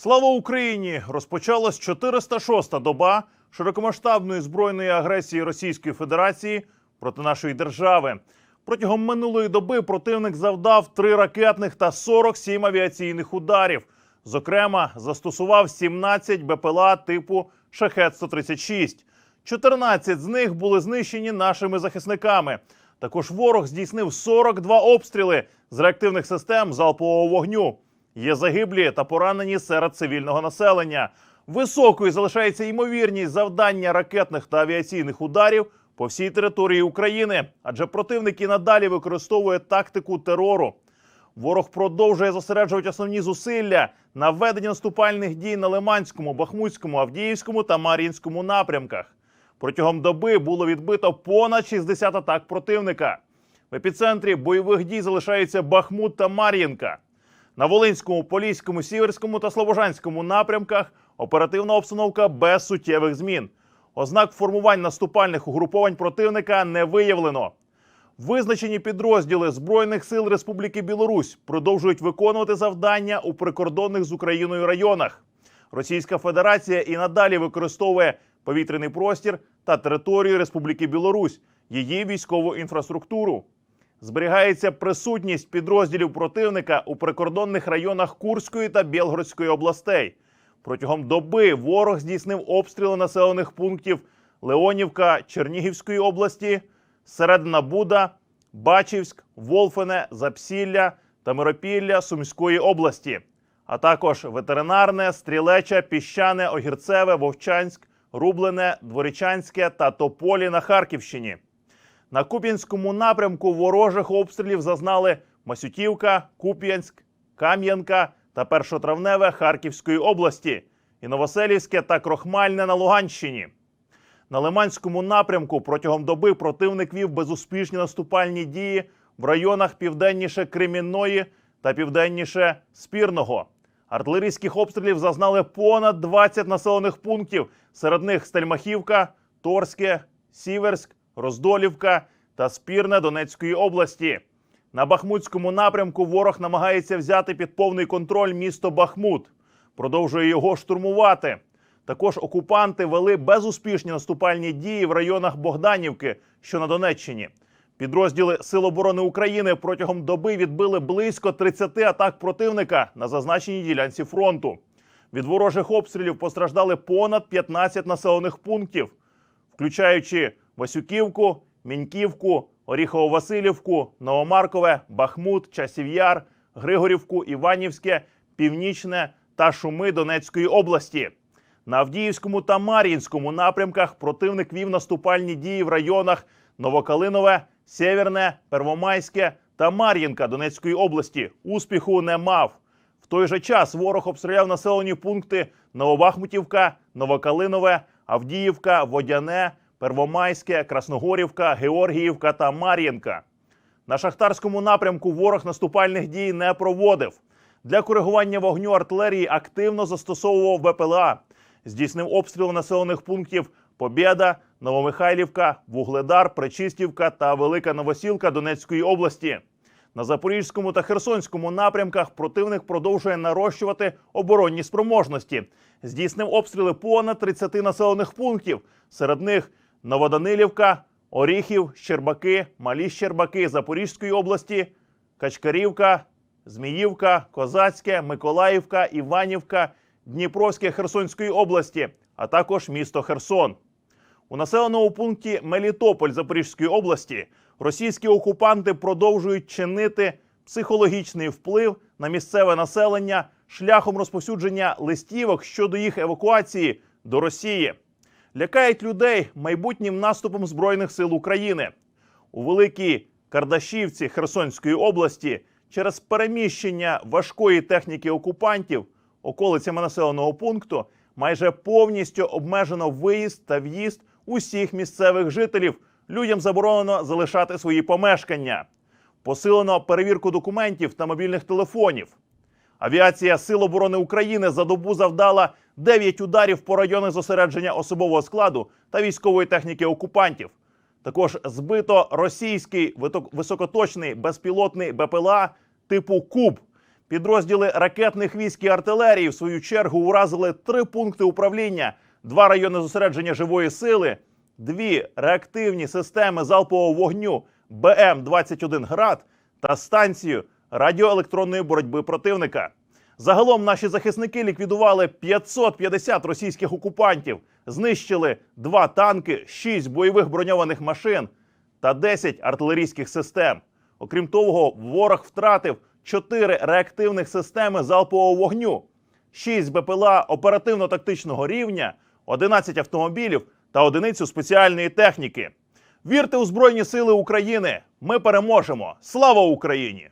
Слава Україні! Розпочалась 406-та доба широкомасштабної збройної агресії Російської Федерації проти нашої держави. Протягом минулої доби противник завдав три ракетних та 47 авіаційних ударів. Зокрема, застосував 17 БПЛА типу Шахет 136 14 з них були знищені нашими захисниками. Також ворог здійснив 42 обстріли з реактивних систем залпового вогню. Є загиблі та поранені серед цивільного населення. Високою залишається ймовірність завдання ракетних та авіаційних ударів по всій території України, адже противник і надалі використовує тактику терору. Ворог продовжує зосереджувати основні зусилля на веденні наступальних дій на Лиманському, Бахмутському, Авдіївському та Мар'їнському напрямках. Протягом доби було відбито понад 60 атак противника. В епіцентрі бойових дій залишаються Бахмут та Мар'їнка. На Волинському, Поліському, Сіверському та Слобожанському напрямках оперативна обстановка без суттєвих змін. Ознак формувань наступальних угруповань противника не виявлено. Визначені підрозділи Збройних сил Республіки Білорусь продовжують виконувати завдання у прикордонних з Україною районах. Російська Федерація і надалі використовує повітряний простір та територію Республіки Білорусь, її військову інфраструктуру. Зберігається присутність підрозділів противника у прикордонних районах Курської та Білгородської областей. Протягом доби ворог здійснив обстріли населених пунктів Леонівка Чернігівської області, Середина Буда, Бачівськ, Волфене, Запсілля та Миропілля Сумської області, а також ветеринарне, стрілече, піщане, огірцеве, вовчанськ, рублене, дворічанське та тополі на Харківщині. На Куп'янському напрямку ворожих обстрілів зазнали Масютівка, Куп'янськ, Кам'янка та Першотравневе Харківської області, і Новоселівське та Крохмальне на Луганщині. На Лиманському напрямку протягом доби противник вів безуспішні наступальні дії в районах південніше Кремінної та південніше Спірного. Артилерійських обстрілів зазнали понад 20 населених пунктів. Серед них Стельмахівка, Торське, Сіверськ, Роздолівка та Спірне Донецької області. На Бахмутському напрямку ворог намагається взяти під повний контроль місто Бахмут, продовжує його штурмувати. Також окупанти вели безуспішні наступальні дії в районах Богданівки, що на Донеччині. Підрозділи Сил оборони України протягом доби відбили близько 30 атак противника на зазначеній ділянці фронту. Від ворожих обстрілів постраждали понад 15 населених пунктів, включаючи Васюківку, Міньківку, Оріхово-Василівку, Новомаркове, Бахмут, Часів'яр, Григорівку, Іванівське, Північне та Шуми Донецької області. На Авдіївському та Мар'їнському напрямках противник вів наступальні дії в районах Новокалинове, Сєвєрне, Первомайське та Мар'їнка Донецької області. Успіху не мав. В той же час ворог обстріляв населені пункти Новобахмутівка, Новокалинове, Авдіївка, Водяне, Первомайське, Красногорівка, Георгіївка та Мар'їнка. На шахтарському напрямку ворог наступальних дій не проводив. Для коригування вогню артилерії активно застосовував БПЛА. Здійснив обстріли населених пунктів Побєда, Новомихайлівка, Вугледар, Пречистівка та Велика Новосілка Донецької області. На Запорізькому та Херсонському напрямках противник продовжує нарощувати оборонні спроможності. Здійснив обстріли понад 30 населених пунктів. Серед них Новоданилівка, Оріхів, Щербаки, Малі Щербаки Запорізької області, Качкарівка, Зміївка, Козацьке, Миколаївка, Іванівка, Дніпровське Херсонської області, а також місто Херсон. У населеному пункті Мелітополь Запорізької області російські окупанти продовжують чинити психологічний вплив на місцеве населення шляхом розповсюдження листівок щодо їх евакуації до Росії. Лякають людей майбутнім наступом Збройних сил України. У Великій Кардашівці Херсонської області через переміщення важкої техніки окупантів околицями населеного пункту майже повністю обмежено виїзд та в'їзд усіх місцевих жителів. Людям заборонено залишати свої помешкання. Посилено перевірку документів та мобільних телефонів. Авіація Сил оборони України за добу завдала 9 ударів по районах зосередження особового складу та військової техніки окупантів. Також збито російський високоточний безпілотний БПЛА типу Куб. Підрозділи ракетних військ і артилерії в свою чергу уразили три пункти управління, два райони зосередження живої сили, дві реактивні системи залпового вогню БМ-21 град та станцію радіоелектронної боротьби противника. Загалом наші захисники ліквідували 550 російських окупантів, знищили два танки, 6 бойових броньованих машин та 10 артилерійських систем. Окрім того, ворог втратив 4 реактивних системи залпового вогню, 6 БПЛА оперативно-тактичного рівня, 11 автомобілів та одиницю спеціальної техніки. Вірте у Збройні Сили України! Ми переможемо! Слава Україні!